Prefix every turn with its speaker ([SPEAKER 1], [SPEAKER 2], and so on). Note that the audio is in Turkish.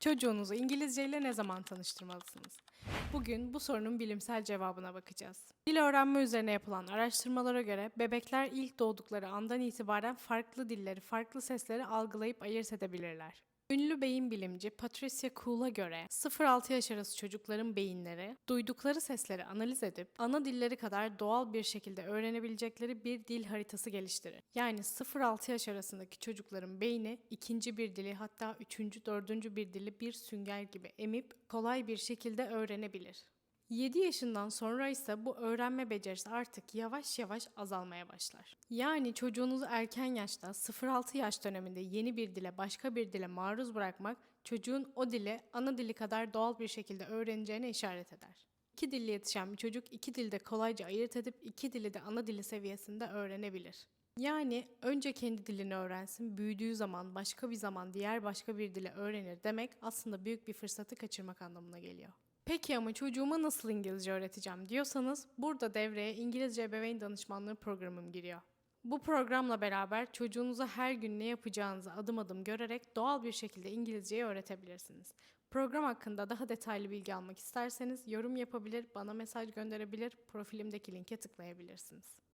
[SPEAKER 1] Çocuğunuzu İngilizce ile ne zaman tanıştırmalısınız? Bugün bu sorunun bilimsel cevabına bakacağız. Dil öğrenme üzerine yapılan araştırmalara göre bebekler ilk doğdukları andan itibaren farklı dilleri, farklı sesleri algılayıp ayırt edebilirler. Ünlü beyin bilimci Patricia Kuhl'a göre 0-6 yaş arası çocukların beyinleri duydukları sesleri analiz edip ana dilleri kadar doğal bir şekilde öğrenebilecekleri bir dil haritası geliştirir. Yani 0-6 yaş arasındaki çocukların beyni ikinci bir dili hatta üçüncü, dördüncü bir dili bir sünger gibi emip kolay bir şekilde öğrenebilir. 7 yaşından sonra ise bu öğrenme becerisi artık yavaş yavaş azalmaya başlar. Yani çocuğunuzu erken yaşta 0-6 yaş döneminde yeni bir dile başka bir dile maruz bırakmak çocuğun o dili ana dili kadar doğal bir şekilde öğreneceğine işaret eder. İki dilli yetişen bir çocuk iki dilde kolayca ayırt edip iki dili de ana dili seviyesinde öğrenebilir. Yani önce kendi dilini öğrensin, büyüdüğü zaman başka bir zaman diğer başka bir dili öğrenir demek aslında büyük bir fırsatı kaçırmak anlamına geliyor. Peki ama çocuğuma nasıl İngilizce öğreteceğim diyorsanız burada devreye İngilizce Ebeveyn Danışmanlığı programım giriyor. Bu programla beraber çocuğunuza her gün ne yapacağınızı adım adım görerek doğal bir şekilde İngilizceyi öğretebilirsiniz. Program hakkında daha detaylı bilgi almak isterseniz yorum yapabilir, bana mesaj gönderebilir, profilimdeki linke tıklayabilirsiniz.